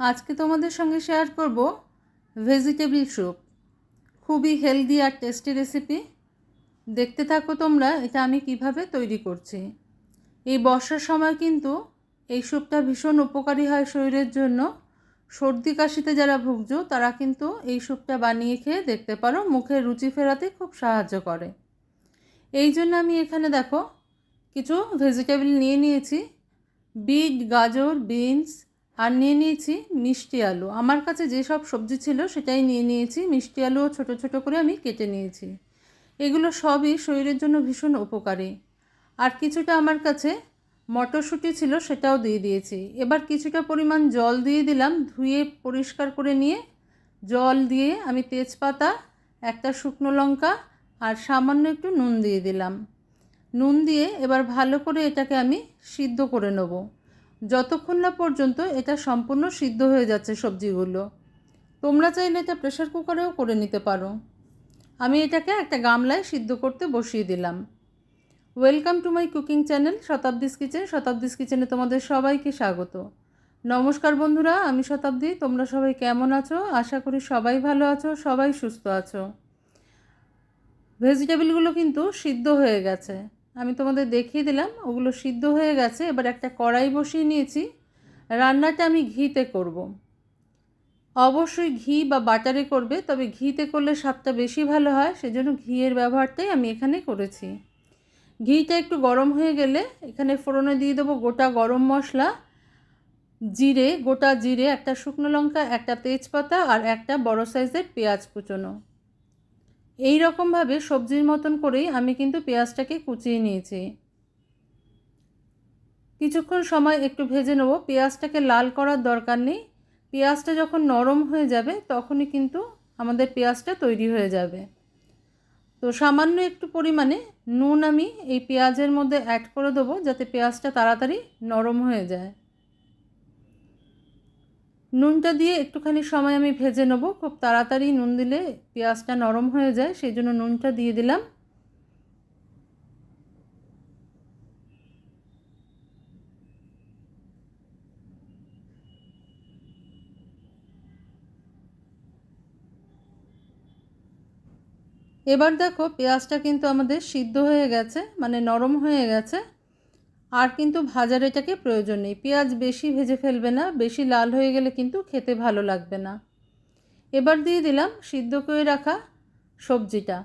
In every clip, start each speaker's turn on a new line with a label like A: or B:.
A: আজকে তোমাদের সঙ্গে শেয়ার করব ভেজিটেবল স্যুপ খুবই হেলদি আর টেস্টি রেসিপি দেখতে থাকো তোমরা এটা আমি কীভাবে তৈরি করছি। এই বর্ষার সময় কিন্তু এই স্যুপটা ভীষণ উপকারী হয় শরীরের জন্য। সর্দি কাশিতে যারা ভুগছো, তারা কিন্তু এই স্যুপটা বানিয়ে খেয়ে দেখতে পারো মুখের রুচি ফেরাতে খুব সাহায্য করে। এই জন্য আমি এখানে দেখো, কিছু ভেজিটেবল নিয়ে নিয়েছি। বিট, গাজর বিনস আর নিয়ে নিয়েছি মিষ্টি আলু। আমার কাছে যেসব সবজি ছিল সেটাই নিয়ে নিয়েছি। মিষ্টি আলুও ছোটো ছোটো করে আমি কেটে নিয়েছি। এগুলো সবই শরীরের জন্য ভীষণ উপকারী। আর কিছুটা আমার কাছে মটরশুঁটি ছিল সেটাও দিয়ে দিয়েছি। এবার কিছুটা পরিমাণ জল দিয়ে দিলাম, ধুয়ে পরিষ্কার করে নিয়ে জল দিয়ে আমি তেজপাতা, একটা শুকনো লঙ্কা আর সামান্য একটু নুন দিয়ে দিলাম। নুন দিয়ে এবার ভালো করে এটাকে আমি সিদ্ধ করে নেব। যতক্ষণ না পর্যন্ত এটা সম্পূর্ণ সিদ্ধ হয়ে যাচ্ছে সবজিগুলো। তোমরা চাইলে এটা প্রেশার কুকারেও করে নিতে পারো। আমি এটাকে একটা গামলায় সিদ্ধ করতে বসিয়ে দিলাম। Welcome to my cooking channel Shatabdi's kitchen. Shatabdi's কিচেনে তোমাদের সবাইকে স্বাগত। নমস্কার বন্ধুরা, আমি শতাব্দী। তোমরা সবাই কেমন আছো? আশা করি সবাই ভালো আছো, সবাই সুস্থ আছো। ভেজিটেবলগুলো কিন্তু সিদ্ধ হয়ে গেছে। আমি তোমাদের দেখিয়ে দিলাম, ওগুলো সিদ্ধ হয়ে গেছে, এবার একটা কড়াই বসিয়ে নিয়েছি। রান্নাটা আমি ঘিতে করব। অবশ্যই ঘি বা বাটারে করবে, তবে ঘিতে করলে স্বাদটা বেশি ভালো হয়, সেজন্য ঘিয়ের ব্যবহারটাই আমি এখানে করেছি। ঘিটা একটু গরম হয়ে গেলে এখানে ফোড়নে দিয়ে দেবো গোটা গরম মশলা, জিরে, গোটা জিরে, একটা শুকনো লঙ্কা, একটা তেজপাতা আর একটা বড় সাইজের পেঁয়াজ কুচোনো। এই রকমভাবে সবজির মতন করেই আমি কিন্তু পেঁয়াজটাকে কুচিয়ে নিয়েছি। কিছুক্ষণ সময় একটু ভেজে নেব। পেঁয়াজটাকে লাল করার দরকার নেই। পেঁয়াজটা যখন নরম হয়ে যাবে তখনই কিন্তু আমাদের পেঁয়াজটা তৈরি হয়ে যাবে। তো সামান্য একটু পরিমাণে নুন আমি এই পেঁয়াজের মধ্যে অ্যাড করে দেবো যাতে পেঁয়াজটা তাড়াতাড়ি নরম হয়ে যায়। নুনটা দিয়ে একটুখানি সময় আমি ভেজে নেব। খুব তাড়াতাড়ি নুন দিলে পেঁয়াজটা নরম হয়ে যায়, সেই জন্য নুনটা দিয়ে দিলাম। এবার দেখো পেঁয়াজটা কিন্তু আমাদের সিদ্ধ হয়ে গেছে মানে নরম হয়ে গেছে। আর কিন্তু ভাজার এটাকে প্রয়োজন নেই। পেঁয়াজ বেশি ভেজে ফেলবে না, বেশি লাল হয়ে গেলে কিন্তু খেতে ভালো লাগবে না। এবার দিয়ে দিলাম সিদ্ধ করে রাখা সবজিটা।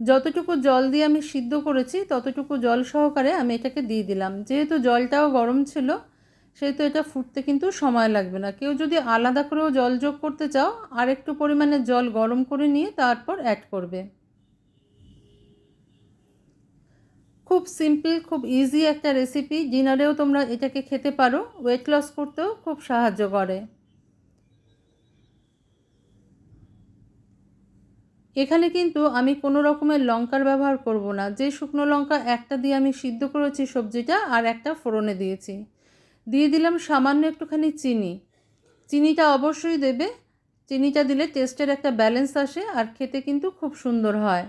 A: যতটুকু জল দিয়ে আমি সিদ্ধ করেছি, ততটুকু জল সহকারে আমি এটাকে দিয়ে দিলাম। যেহেতু জলটাও গরম ছিল, সেহেতু এটা ফুটতে কিন্তু সময় লাগবে না। কেউ যদি আলাদা করেও জল যোগ করতে চাও আর একটু পরিমাণে জল গরম করে নিয়ে তারপর অ্যাড করবে। খুব সিম্পল খুব ইজি একটা রেসিপি ডিনারেও তোমরা এটাকে খেতে পারো। ওয়েট লস করতেও খুব সাহায্য করে। এখানে কিন্তু আমি কোনো রকমের লঙ্কার ব্যবহার করব না। যে শুকনো লঙ্কা একটা দিয়ে আমি সিদ্ধ করেছি সবজিটা, আর একটা ফোড়নে দিয়েছি। দিয়ে দিলাম সামান্য একটুখানি চিনি। চিনিটা অবশ্যই দেবে। চিনিটা দিলে টেস্টের একটা ব্যালেন্স আসে, আর খেতে কিন্তু খুব সুন্দর হয়।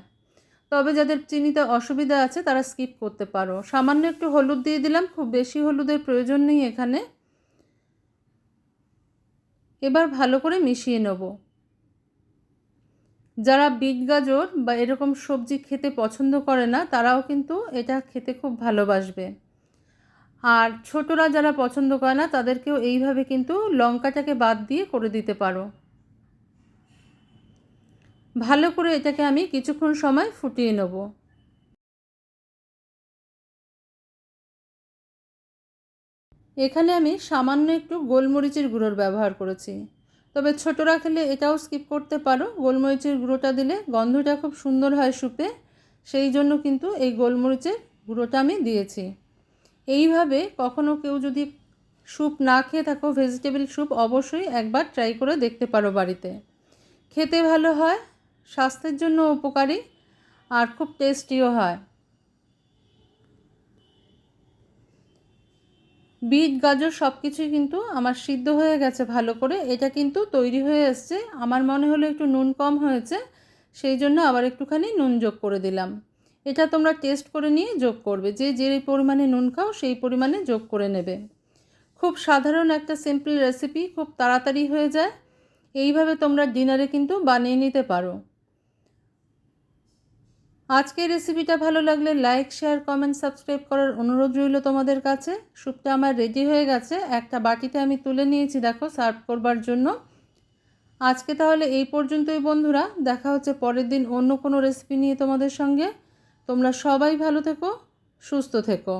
A: তবে যাদের চিনিতে অসুবিধা আছে, তারা স্কিপ করতে পারো। সামান্য একটু হলুদ দিয়ে দিলাম, খুব বেশি হলুদের প্রয়োজন নেই এখানে। এবার ভালো করে মিশিয়ে নেব। যারা বিট গাজর বা এরকম সবজি খেতে পছন্দ করে না, তারাও কিন্তু এটা খেতে খুব ভালোবাসবে। আর ছোটরা যারা পছন্দ করে না, তাদেরকেও এইভাবে কিন্তু লঙ্কাটাকে বাদ দিয়ে করে দিতে পারো। ভালো করে এটাকে আমি কিছুক্ষণ সময় ফুটিয়ে নেব। এখানে আমি সামান্য একটু গোলমরিচের গুঁড়োর ব্যবহার করেছি। তবে ছোটরা খেলে এটাও স্কিপ করতে পারো, গোলমরিচের গুঁড়োটা দিলে গন্ধটা খুব সুন্দর হয় স্যুপে সেই জন্য কিন্তু এই গোলমরিচের গুঁড়োটা আমি দিয়েছি। এইভাবে কখনো কেউ যদি স্যুপ না খেয়ে থাকো, ভেজিটেবল স্যুপ অবশ্যই একবার ট্রাই করে দেখতে পারো বাড়িতে। খেতে ভালো হয় স্বাস্থ্যের জন্য উপকারী আর খুব টেস্টিও হয়। বিট, গাজর সব কিছুই কিন্তু আমার সিদ্ধ হয়ে গেছে ভালো করে। এটা কিন্তু তৈরি হয়ে এসছে। আমার মনে হলো একটু নুন কম হয়েছে, সেই জন্য আবার একটুখানি নুন যোগ করে দিলাম। এটা তোমরা টেস্ট করে নিয়ে যোগ করবে। যে যে পরিমাণে নুন খাও, সেই পরিমাণে যোগ করে নেবে। খুব সাধারণ একটা সিম্পল রেসিপি খুব তাড়াতাড়ি হয়ে যায়। এইভাবে তোমরা ডিনারে কিন্তু বানিয়ে নিতে পারো। আজকের রেসিপিটা ভালো লাগলে লাইক শেয়ার কমেন্ট সাবস্ক্রাইব করার অনুরোধ রইল তোমাদের কাছে। স্যুপটা আমার রেডি হয়ে গেছে। একটা বাটিতে আমি তুলে নিয়েছি, দেখো সার্ভ করবার জন্য। আজকে তাহলে এই পর্যন্তই বন্ধুরা। দেখা হচ্ছে পরের দিন অন্য কোনো রেসিপি নিয়ে তোমাদের সঙ্গে। তোমরা সবাই ভালো থেকো, সুস্থ থেকো।